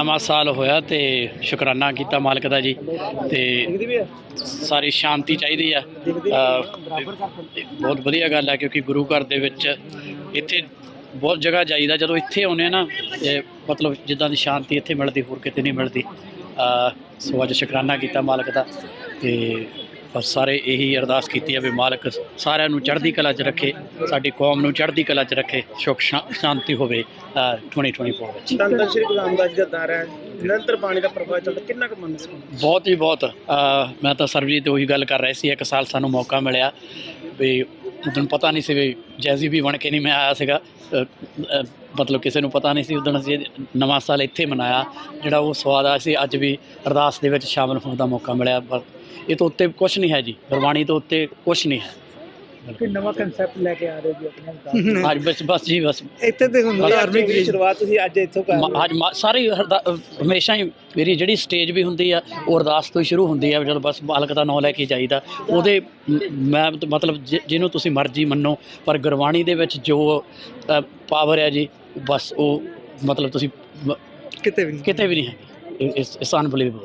ਨਵਾਂ ਸਾਲ ਹੋਇਆ ਤੇ ਸ਼ੁਕਰਾਨਾ ਕੀਤਾ ਮਾਲਕ ਦਾ ਜੀ ਤੇ ਸਾਰੀ ਸ਼ਾਂਤੀ ਚਾਹੀਦੀ ਆ। ਬਹੁਤ ਵਧੀਆ ਗੱਲ ਹੈ ਕਿਉਂਕਿ ਗੁਰੂ ਘਰ ਦੇ ਵਿੱਚ ਇੱਥੇ ਬਹੁਤ ਜਗ੍ਹਾ ਜਾਈਦਾ। ਜਦੋਂ ਇੱਥੇ ਆਉਂਦੇ ਆ ਨਾ, ਇਹ ਮਤਲਬ ਜਿੱਦਾਂ ਦੀ ਸ਼ਾਂਤੀ ਇੱਥੇ ਮਿਲਦੀ, ਹੋਰ ਕਿਤੇ ਨਹੀਂ ਮਿਲਦੀ। ਸੋ ਅੱਜ ਸ਼ੁਕਰਾਨਾ ਕੀਤਾ ਮਾਲਕ ਦਾ ਤੇ ਬਸ ਸਾਰੇ ਇਹੀ ਅਰਦਾਸ ਕੀਤੀ ਹੈ ਵੀ ਮਾਲਕ ਸਾਰਿਆਂ ਨੂੰ ਚੜ੍ਹਦੀ ਕਲਾ 'ਚ ਰੱਖੇ ਸਾਡੀ ਕੌਮ ਨੂੰ ਚੜ੍ਹਦੀ ਕਲਾ 'ਚ ਰੱਖੇ ਸੁਖ ਸ਼ਾਂਤੀ ਹੋਵੇ ਅ, 2024 ਵਿੱਚ। ਧੰਨ ਧੰਨ ਸ਼੍ਰੀ ਜੀ ਦਾ ਦਰ ਹੈ ਨਿਰੰਤਰ ਬਾਣੀ ਦਾ ਪ੍ਰਭਾਵ ਚੱਲਦਾ ਕਿੰਨਾ ਕੁ ਮਨ ਬਹੁਤ ਹੀ ਬਹੁਤ। ਮੈਂ ਤਾਂ ਸਰਬਜੀਤ ਉਹੀ ਗੱਲ ਕਰ ਰਿਹਾ ਸੀ ਇੱਕ ਸਾਲ ਸਾਨੂੰ ਮੌਕਾ ਮਿਲਿਆ ਵੀ ਉਦੋਂ ਪਤਾ ਨਹੀਂ ਸੀ ਵੀ ਜੈਜ਼ੀ ਵੀ ਬਣ ਕੇ ਨਹੀਂ ਮੈਂ ਆਇਆ ਸੀਗਾ। ਮਤਲਬ ਕਿਸੇ ਨੂੰ ਪਤਾ ਨਹੀਂ ਸੀ ਉਦੋਂ ਅਸੀਂ ਨਵਾਂ ਸਾਲ ਇੱਥੇ ਮਨਾਇਆ, ਜਿਹੜਾ ਉਹ ਸਵਾਦ ਆ ਸੀ। ਅੱਜ ਵੀ ਅਰਦਾਸ ਦੇ ਵਿੱਚ ਸ਼ਾਮਲ ਹੋਣ ਦਾ ਮੌਕਾ ਮਿਲਿਆ। ਪਰ ਇਹ ਤੋਂ ਉੱਤੇ ਕੁਝ ਨਹੀਂ ਹੈ ਜੀ। ਗੁਰਬਾਣੀ ਤੋਂ ਉੱਤੇ ਕੁਝ ਨਹੀਂ ਹੈ। ਕਿ ਨਵਾਂ ਕਨਸੈਪਟ ਲੈ ਕੇ ਆ ਰਹੇ ਜੀ ਆਪਣੇ ਅੱਜ ਬਸ ਬਸ ਜੀ ਬਸ। ਇੱਥੇ ਤੇ ਹੁਣ ਧਾਰਮਿਕ ਦੀ ਸ਼ੁਰੂਆਤ ਤੁਸੀਂ ਅੱਜ ਇੱਥੋਂ ਕਰ ਮ- ਅੱਜ ਮ- ਸਾਰੀ ਹਰਦਾ- ਹਮੇਸ਼ਾ ਹੀ ਮੇਰੀ ਜਿਹੜੀ ਸਟੇਜ ਵੀ ਹੁੰਦੀ ਆ ਉਹ ਅਰਦਾਸ ਤੋਂ ਹੀ ਸ਼ੁਰੂ ਹੁੰਦੀ ਆ ਜਦੋਂ ਬਸ ਮਾਲਕ ਦਾ ਨਾਮ ਲੈ ਕੇ ਜਾਈਦਾ। ਉਹਦੇ ਮ- ਮੈਂ ਤਾਂ ਮਤਲਬ ਜਿ- ਜਿਹਨੂੰ ਤੁਸੀਂ ਮਰਜ਼ੀ ਮੰਨੋ ਪਰ ਗੁਰਬਾਣੀ ਦੇ ਵਿੱਚ ਜੋ ਪਾਵਰ ਹੈ ਜੀ ਬਸ ਉਹ ਮਤਲਬ ਤੁਸੀਂ ਮ- ਕਿਤੇ ਵੀ ਕਿਤੇ ਵੀ ਨਹੀਂ ਹੈਗੀ। ਇਸ ਇਸ ਅਨਬਲੀਵੇਬਲ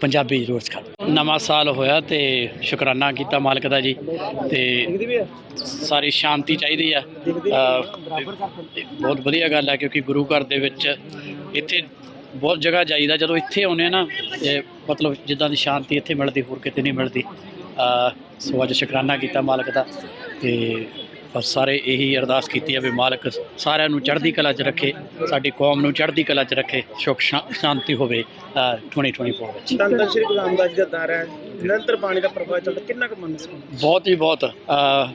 ਪੰਜਾਬੀ ਰੋਜ਼ ਸਿਖਾਓ ਨਵਾਂ ਸਾਲ ਹੋਇਆ ਤੇ ਸ਼ੁਕਰਾਨਾ ਕੀਤਾ ਮਾਲਕ ਦਾ ਜੀ ਤੇ ਸਾਰੀ ਸ਼ਾਂਤੀ ਚਾਹੀਦੀ ਆ। ਬਹੁਤ ਵਧੀਆ ਗੱਲ ਹੈ ਕਿਉਂਕਿ ਗੁਰੂ ਘਰ ਦੇ ਵਿੱਚ ਇੱਥੇ ਬਹੁਤ ਜਗ੍ਹਾ ਜਾਈਦਾ। ਜਦੋਂ ਇੱਥੇ ਆਉਂਦੇ ਆ ਨਾ ਮਤਲਬ ਜਿੱਦਾਂ ਦੀ ਸ਼ਾਂਤੀ ਇੱਥੇ ਮਿਲਦੀ, ਹੋਰ ਕਿਤੇ ਨਹੀਂ ਮਿਲਦੀ। ਸੋ ਅੱਜ ਸ਼ੁਕਰਾਨਾ ਕੀਤਾ ਮਾਲਕ ਦਾ ਤੇ ਬਸ ਸਾਰੇ ਇਹੀ ਅਰਦਾਸ ਕੀਤੀ ਹੈ ਵੀ ਮਾਲਕ ਸਾਰਿਆਂ ਨੂੰ ਚੜ੍ਹਦੀ ਕਲਾ 'ਚ ਰੱਖੇ ਸਾਡੀ ਕੌਮ ਨੂੰ ਚੜ੍ਹਦੀ ਕਲਾ 'ਚ ਰੱਖੇ ਸੁਖ ਸ਼ਾਂਤੀ ਹੋਵੇ ਅ, 2024 ਵਿੱਚ। ਧੰਨ ਸ਼੍ਰੀ ਜੀ ਦਾ ਦਰ ਹੈ। ਨਿਰੰਤਰ ਬਾਣੀ ਦਾ ਪ੍ਰਭਾਵ ਚੱਲਦਾ ਕਿੰਨਾ ਕੁ ਮਨ ਬਹੁਤ ਹੀ ਬਹੁਤ।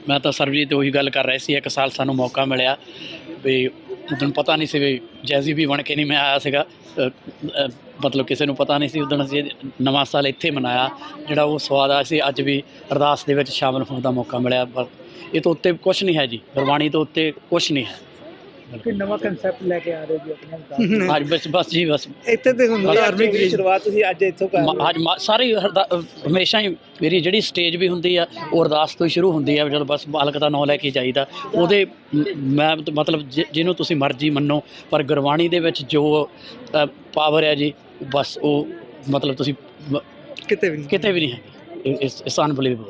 ਮੈਂ ਤਾਂ ਸਰਬਜੀਤ ਉਹੀ ਗੱਲ ਕਰ ਰਿਹਾ ਸੀ ਇੱਕ ਸਾਲ ਸਾਨੂੰ ਮੌਕਾ ਮਿਲਿਆ ਵੀ ਉਦੋਂ ਪਤਾ ਨਹੀਂ ਸੀ ਵੀ ਜੈਜ਼ੀ ਵੀ ਬਣ ਕੇ ਨਹੀਂ ਮੈਂ ਆਇਆ ਸੀਗਾ। ਅ, ਅ, ਮਤਲਬ ਕਿਸੇ ਨੂੰ ਪਤਾ ਨਹੀਂ ਸੀ ਉਦੋਂ ਅਸੀਂ ਨਵਾਂ ਸਾਲ ਇੱਥੇ ਮਨਾਇਆ ਜਿਹੜਾ ਉਹ ਸਵਾਦ ਆ ਸੀ। ਅੱਜ ਵੀ ਅਰਦਾਸ ਦੇ ਵਿੱਚ ਸ਼ਾਮਲ ਹੋਣ ਦਾ ਮੌਕਾ ਮਿਲਿਆ। ਪਰ ਇਹ ਤੋਂ ਉੱਤੇ ਕੁਝ ਨਹੀਂ ਹੈ ਜੀ। ਗੁਰਬਾਣੀ ਤੋਂ ਉੱਤੇ ਕੁਝ ਨਹੀਂ ਹੈ। ਕਿ ਨਵਾਂ ਕਨਸੈਪਟ ਲੈ ਕੇ ਆ ਰਹੇ ਜੀ ਆਪਣੇ ਅੱਜ ਬਸ ਬਸ ਜੀ ਬਸ। ਇੱਥੇ ਤੇ ਹੁਣ ਧਾਰਮਿਕ ਦੀ ਸ਼ੁਰੂਆਤ ਤੁਸੀਂ ਅੱਜ ਇੱਥੋਂ ਕਰ ਮ- ਅੱਜ ਮ- ਸਾਰੀ ਹਮੇਸ਼ਾ ਹੀ ਮੇਰੀ ਜਿਹੜੀ ਸਟੇਜ ਵੀ ਹੁੰਦੀ ਆ ਉਹ ਅਰਦਾਸ ਤੋਂ ਹੀ ਸ਼ੁਰੂ ਹੁੰਦੀ ਆ ਜਦੋਂ ਬਸ ਮਾਲਕ ਦਾ ਨਾਮ ਲੈ ਕੇ ਜਾਈਦਾ। ਉਹਦੇ ਮ- ਮੈਂ ਤਾਂ ਮਤਲਬ ਜਿ- ਜਿਹਨੂੰ ਤੁਸੀਂ ਮਰਜ਼ੀ ਮੰਨੋ ਪਰ ਗੁਰਬਾਣੀ ਦੇ ਵਿੱਚ ਜੋ ਪਾਵਰ ਹੈ ਜੀ ਬਸ ਉਹ ਮਤਲਬ ਤੁਸੀਂ ਮ- ਕਿਤੇ ਵੀ ਕਿਤੇ ਵੀ ਨਹੀਂ ਹੈਗੀ। ਇਸ ਇਸ ਅਨਬਲੀਵੇਬਲ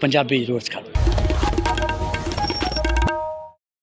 ਪੰਜਾਬੀ ਰੋਜ਼ ਸਿਖਾਓ